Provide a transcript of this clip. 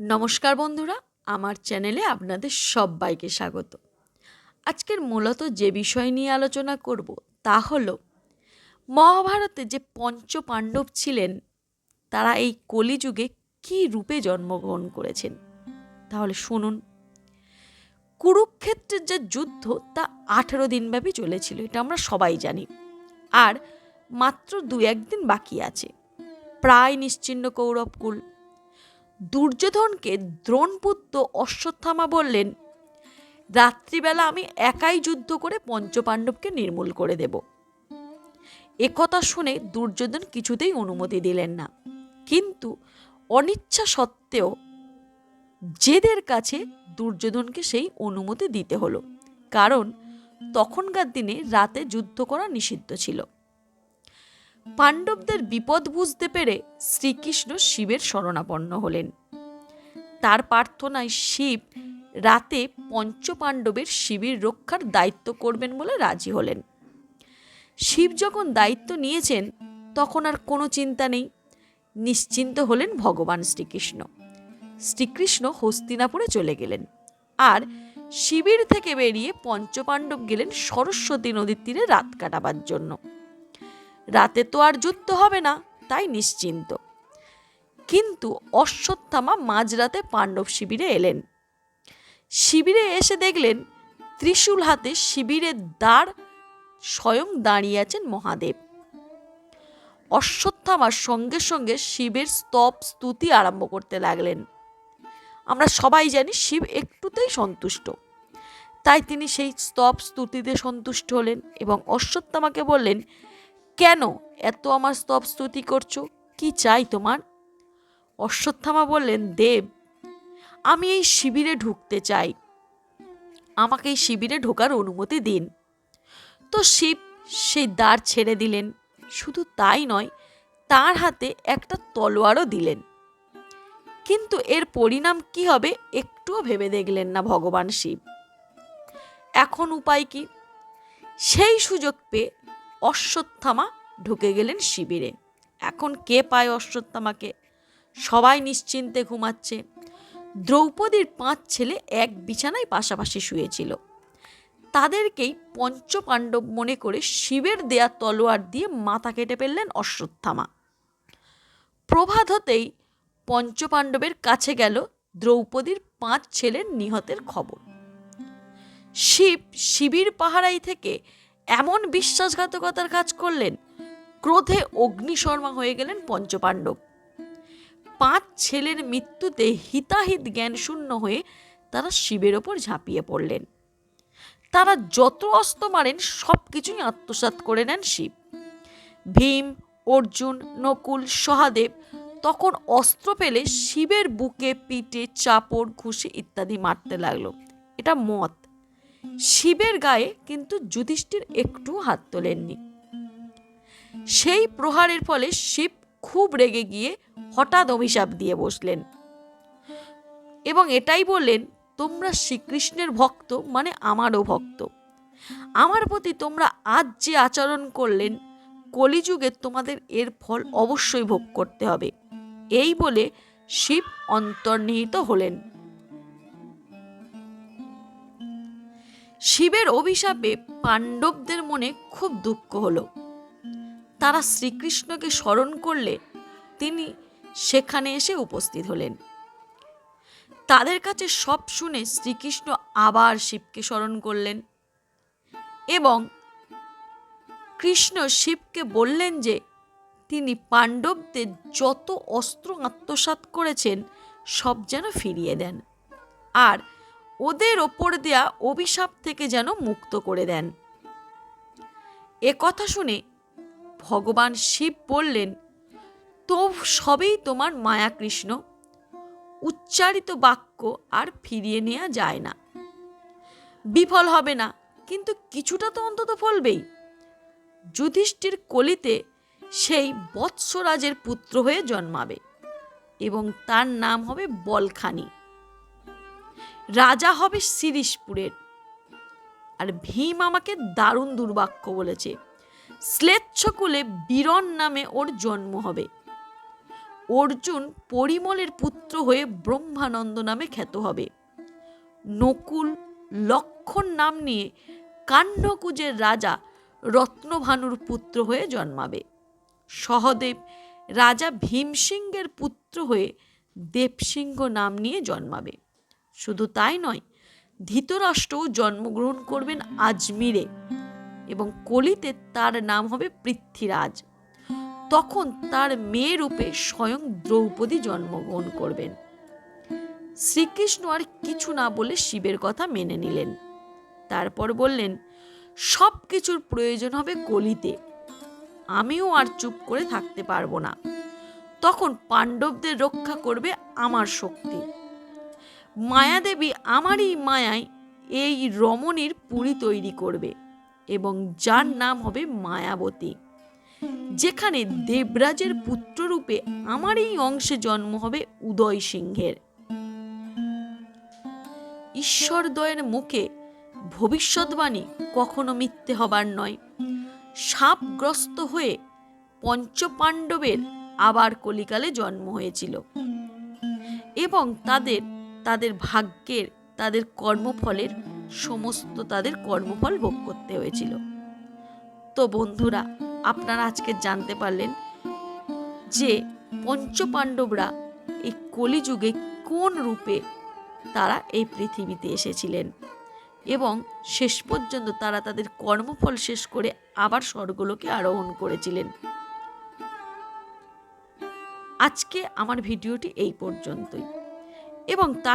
নমস্কার বন্ধুরা, আমার চ্যানেলে আপনাদের সবাইকে স্বাগত। আজকের মূলত যে বিষয় নিয়ে আলোচনা করব তা হল, মহাভারতে যে পঞ্চ পাণ্ডব ছিলেন, তারা এই কলিযুগে কী রূপে জন্মগ্রহণ করেছেন? তাহলে শুনুন। কুরুক্ষেত্রের যে যুদ্ধ, তা আঠেরো দিনব্যাপী চলেছিল, এটা আমরা সবাই জানি। আর মাত্র দু একদিন বাকি আছে। প্রায় নিশ্চিন্ন কৌরবকুল দুর্যোধনকে দ্রোণপুত্র অশ্বত্থামা বললেন, রাত্রিবেলা আমি একাই যুদ্ধ করে পঞ্চপাণ্ডবকে নির্মূল করে দেব। একথা শুনে দুর্যোধন কিছুতেই অনুমতি দিলেন না। কিন্তু অনিচ্ছা সত্ত্বেও জেদের কাছে দুর্যোধনকে সেই অনুমতি দিতে হলো, কারণ তখনকার দিনে রাতে যুদ্ধ করা নিষিদ্ধ ছিল। পাণ্ডবদের বিপদ বুঝতে পেরে শ্রীকৃষ্ণ শিবের শরণাপন্ন হলেন। তার প্রার্থনায় শিব রাতে পঞ্চপাণ্ডবের শিবির রক্ষার দায়িত্ব করবেন বলে রাজি হলেন। শিব যখন দায়িত্ব নিয়েছেন, তখন আর কোনো চিন্তা নেই। নিশ্চিন্ত হলেন ভগবান শ্রীকৃষ্ণ। শ্রীকৃষ্ণ হস্তিনাপুরে চলে গেলেন। আর শিবির থেকে বেরিয়ে পঞ্চপাণ্ডব গেলেন সরস্বতী নদীর তীরে রাত কাটাবার জন্য। রাতে তো আর যুদ্ধ হবে না, তাই নিশ্চিন্ত। কিন্তু অশ্বত্থামা মাঝরাতে পাণ্ডব শিবিরে এলেন। শিবিরে এসে দেখলেন ত্রিশূল হাতে শিবিরের দ্বার স্বয়ং দাঁড়িয়ে আছেন মহাদেব। অশ্বত্থামার সঙ্গে সঙ্গে শিবের স্তব স্তুতি আরম্ভ করতে লাগলেন। আমরা সবাই জানি শিব একটুতেই সন্তুষ্ট। তাই তিনি সেই স্তব স্তুতিতে সন্তুষ্ট হলেন এবং অশ্বত্থামাকে বললেন কেন এত আমার স্তব স্তুতি করছ? কি চাই তোমার? অশ্বত্থামা বললেন, দেব, আমি এই শিবিরে ঢুকতে চাই। আমাকে এই শিবিরে ঢোকার অনুমতি দিন। তো শিব সেই দ্বার ছেড়ে দিলেন। শুধু তাই নয়, তার হাতে একটা তলোয়ারও দিলেন। কিন্তু এর পরিণাম কি হবে একটুও ভেবে দেখলেন না ভগবান শিব। এখন উপায় কি? সেই সুযোগ পেয়ে অশ্বত্থামা ঢুকে গেলেন শিবিরে। এখন কে পায় অশ্বত্থামাকে? সবাই নিশ্চিন্তে ঘুমাচ্ছে। দ্রৌপদীর পাঁচ ছেলে এক বিছানায় পাশাপাশি শুয়েছিল। তাদেরকেই পঞ্চপাণ্ডব মনে করে শিবের দেয়া তলোয়ার দিয়ে মাথা কেটে ফেললেন অশ্বত্থামা। প্রভাত হতেই পঞ্চপাণ্ডবের কাছে গেল দ্রৌপদীর পাঁচ ছেলের নিহতের খবর। শিব শিবির পাহারাই থেকে এমন বিশ্বাসঘাতকতার কাজ করলেন, ক্রোধে অগ্নিশর্মা হয়ে গেলেন পঞ্চপাণ্ডব। পাঁচ ছেলের মৃত্যুতে হিতাহিত জ্ঞান শূন্য হয়ে তারা শিবের ওপর ঝাঁপিয়ে পড়লেন। তারা যত অস্ত্র মারেন, সব কিছুই আত্মসাৎ করে নেন শিব। ভীম, অর্জুন, নকুল, সহাদেব তখন অস্ত্র পেলে শিবের বুকে, পিঠে, চাপড়, ঘুষি ইত্যাদি মারতে লাগল। এটা মত। শিবের গায়ে কিন্তু যুধিষ্ঠির একটু হাত তোলেননি। সেই প্রহারের ফলে শিব খুব রেগে গিয়ে হঠাৎ অভিশাপ দিয়ে বসলেন এবং এটাই বললেন, তোমরা শ্রীকৃষ্ণের ভক্ত মানে আমারও ভক্ত। আমার প্রতি তোমরা আজ যে আচরণ করলেন, কলিযুগে তোমাদের এর ফল অবশ্যই ভোগ করতে হবে। এই বলে শিব অন্তর্নিহিত হলেন। শিবের অভিশাপে পাণ্ডবদের মনে খুব দুঃখ হলো। তারা শ্রীকৃষ্ণকে স্মরণ করলে তিনি সেখানে এসে উপস্থিত হলেন। তাদের কাছে সব শুনে শ্রীকৃষ্ণ আবার শিবকে স্মরণ করলেন এবং কৃষ্ণ শিবকে বললেন যে, তিনি পাণ্ডবদের যত অস্ত্র আত্মসাৎ করেছেন সব যেন ফিরিয়ে দেন। আর ওদের ওপর দেয়া অভিশাপ থেকে যেন মুক্ত করে দেন। এ কথা শুনে ভগবান শিব বললেন তো সবেই তোমার মায়া কৃষ্ণ। উচ্চারিত বাক্য আর ফিরিয়ে নেওয়া যায় না। বিফল হবে না, কিন্তু কিছুটা তো অন্তত ফলবেই। যুধিষ্ঠির কলিতে সেই বৎসরাজের পুত্র হয়ে জন্মাবে এবং তার নাম হবে বলখানি। রাজা হবে শিরিশপুরের আর ভীম আমাকে দারুণ দুর্বাক্য বলেছে। শ্লেচ্ছকুলে বীরন নামে ওর জন্ম হবে। অর্জুন পরিমলের পুত্র হয়ে ব্রহ্মানন্দ নামে খ্যাত হবে। নকুল, লক্ষণ নাম নিয়ে কান্যকুজের রাজা রত্নভানুর পুত্র হয়ে জন্মাবে। সহদেব, রাজা ভীমসিংহের পুত্র হয়ে দেবসিংহ নাম নিয়ে জন্মাবে। শুধু তাই নয়, ধৃতরাষ্ট্রও জন্মগ্রহণ করবেন আজমিরে এবং কলিতে তার নাম হবে পৃথ্বীরাজ। তখন তার মেয়ে রূপে স্বয়ং দ্রৌপদী জন্মগ্রহণ করবেন। শ্রীকৃষ্ণ আর কিছু না বলে শিবের কথা মেনে নিলেন। তারপর বললেন সব কিছুর প্রয়োজন হবে কলিতে। আমিও আর চুপ করে থাকতে পারব না। তখন পাণ্ডবদের রক্ষা করবে আমার শক্তি। মায়াদেবী আমারই মায়ায় এই রমণীর পুরী তৈরি করবে এবং যার নাম হবে মায়াবতী, যেখানে দেবরাজের পুত্ররূপে আমার এই অংশে জন্ম হবে উদয় সিংহের। ঈশ্বরদয়ের মুখে ভবিষ্যৎবাণী কখনো মিথ্যে হবার নয়। সাপগ্রস্ত হয়ে পঞ্চপাণ্ডবের আবার কলিকালে জন্ম হয়েছিল এবং তাদের তাদের ভাগ্যের, তাদের কর্মফলের সমস্ত তাদের কর্মফল ভোগ করতে হয়েছিল। তো বন্ধুরা, আপনারা আজকে জানতে পারলেন যে পঞ্চপাণ্ডবরা এই কলিযুগে কোন রূপে তারা এই পৃথিবীতে এসেছিলেন এবং শেষ পর্যন্ত তারা তাদের কর্মফল শেষ করে আবার স্বর্গলোকে আরোহণ করেছিলেন। আজকে আমার ভিডিওটি এই পর্যন্তই। এবং তার